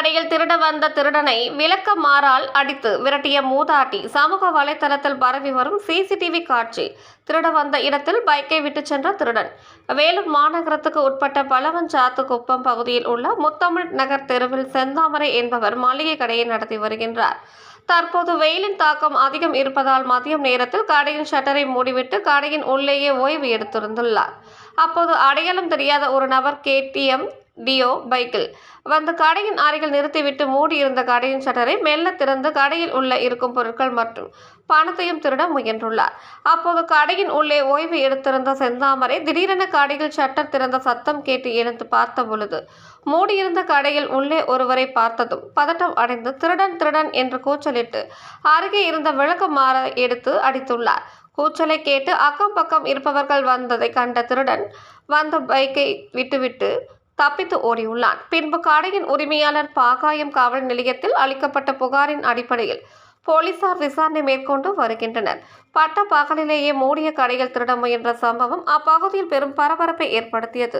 கடையில் திருட வந்த திருடனை விளக்க மாறால் அடித்து விரட்டிய மூதாட்டி சமூக வலைதளத்தில் பரவி வரும் சிசிடிவி காட்சி. திருட வந்த இடத்தில் பைக்கை விட்டு சென்ற திருடன். வேலூர் மாநகரத்துக்கு உட்பட்ட பலவஞ்சாத்து குப்பம் பகுதியில் உள்ள முத்தமிழ் நகர் தெருவில் செந்தாமரை என்பவர் மளிகை கடையை நடத்தி வருகின்றார். தற்போது வெயிலின் தாக்கம் அதிகம் இருப்பதால் மதியம் நேரத்தில் கடையின் ஷட்டரை மூடிவிட்டு கடையின் உள்ளேயே ஓய்வு எடுத்திருந்துள்ளார். அப்போது அடையாளம் தெரியாத ஒரு நபர் கேடிஎம் டியோ பைக்கில். வந்து கடையின் அருகில் நிறுத்திவிட்டு மூடியிருந்த கடையின் ஷட்டரை மெல்ல திறந்து கடையில் உள்ள இருக்கும் பொருட்கள் மற்றும் பணத்தையும் திருட முயன்றுள்ளார். அப்போது கடையின் உள்ளே ஓய்வு எடுத்திருந்த செந்தாமரை திடீரென கடையில் ஷட்டர் திறந்த சத்தம் கேட்டு எழுந்து பார்த்த பொழுது மூடியிருந்த கடையில் உள்ளே ஒருவரை பார்த்ததும் பதட்டம் அடைந்து திருடன் திருடன் என்று கூச்சலிட்டு அருகே இருந்த விளக்கமாற எடுத்து அடித்துள்ளார். கூச்சலை கேட்டு அக்கம் பக்கம் இருப்பவர்கள் வந்ததை கண்ட திருடன் வந்த பைக்கை விட்டுவிட்டு தப்பித்து ஓடியுள்ளான். பின்பு கடையின் உரிமையாளர் பாகாயம் காவல் நிலையத்தில் அளிக்கப்பட்ட புகாரின் அடிப்படையில் போலீசார் விசாரணை மேற்கொண்டு வருகின்றனர். பட்ட பகலிலேயே மூடிய கடையில் திருட முயன்ற சம்பவம் அப்பகுதியில் பெரும் பரபரப்பை ஏற்படுத்தியது.